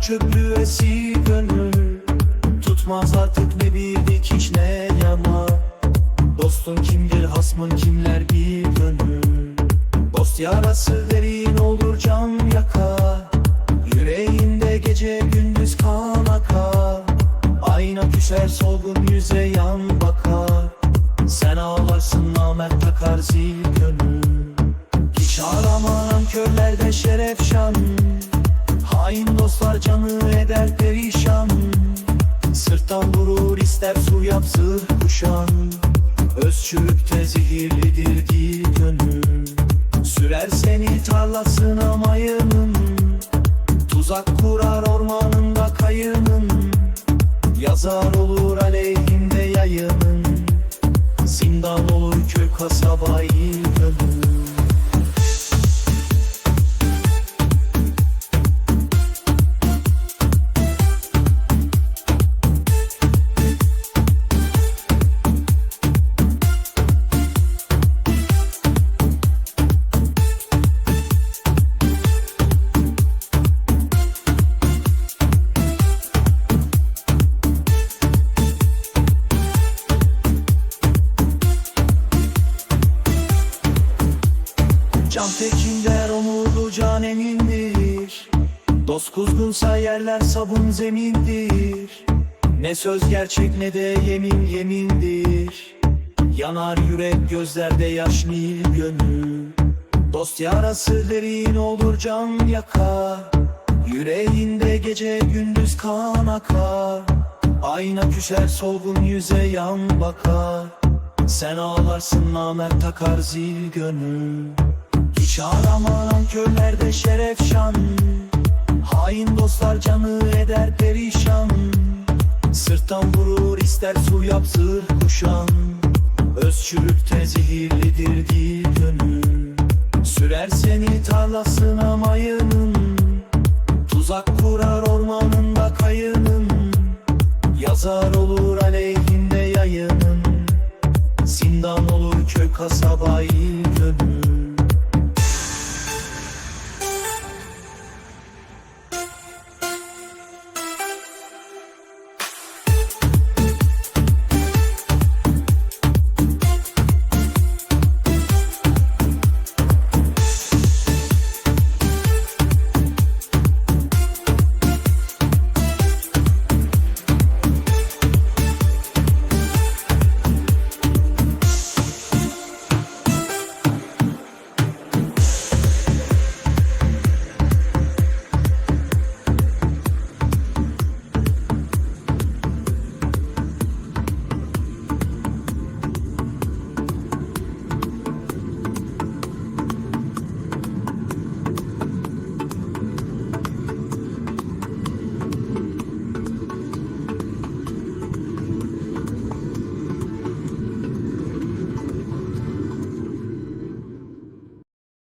defterden at çöplüğe sil gönül Tutmaz artık ne bir dikiş ne yama. Dostun kimdir hasmın kimler bir gönül. Dost yarası derin olur can yakar Yüreğinde gece gündüz kan akar. Ayna küser solgun yüze yan bakar. Sen ağlarsın namert takar zil gönül. Hiç arama körlerde şeref şan Hain dostlar canı eder perişan. Sırttan vurur ister su yapsır kuşan. Öz çürükte zehirlidir dil gönül. Sürer seni tarlasına mayının Tuzak kurar ormanında kayının Yazar olur aleyhinde yayının Zindan olur köy kasaba Can tekinler umudu can emindir. Dost kuzgunsa yerler sabun zemindir. Ne söz gerçek ne de yemin yemindir. Yanar yürek gözlerde yaş nil gönül. Dost yarası derin olur can yakar Yüreğinde gece gündüz kan akar. Ayna küser solgun yüze yan bakar. Sen ağlarsın namert takar zil gönül hiç aramadan körlerde şeref şan Hain dostlar canı eder perişan. Sırttan vurur ister su yapsır kuşan. Öz çürükte zehirlidir dil gönül. Sürer seni tarlasına mayının Tuzak kurar ormanında kayının. Yazar olur aleyhinde yayının. Zindan olur köy kasaba il